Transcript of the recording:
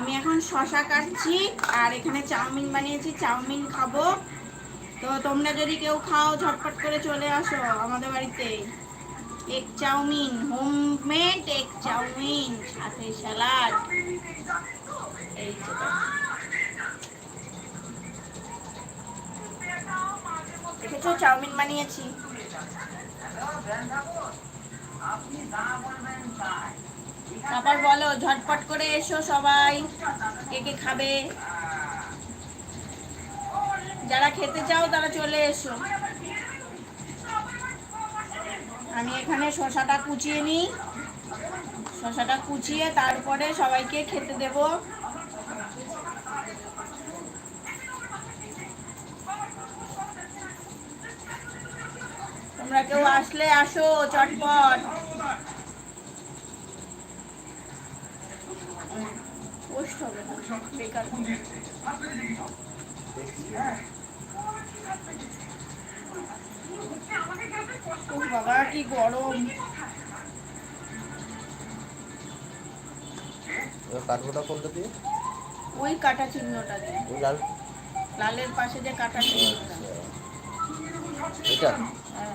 আমি এখন শশা কাটছি, আর এখানে চাউমিন বানিয়েছি, চাউমিন খাব। তো তোমরা যদি কেউ খাও, ঝটপট করে চলে আসো আমাদের বাড়িতে। Egg chowmein, homemade egg chowmein, সাথে স্যালাড। চাউমিন বানিয়েছি। তারপর বলো, ঝটপট করে এসো সবাই। কে কে খাবে? যারা খেতে চাও, তারা চলে এসো। আমি এখানে শশাটা কুচিয়ে নিই। শশাটা কুচিয়ে তারপরে সবাইকে খেতে দেব। তোমরা কেউ আসলে আসো, চটপট। পোস্ট হবে না বেকার বাবা কি গরম। কাঠবোটা কোনটা দিয়ে? ওই কাটা চিহ্নটা দিয়ে। ওই লাল? লালের পাশে যে কাটা চিহ্নটা। এটা? হ্যাঁ।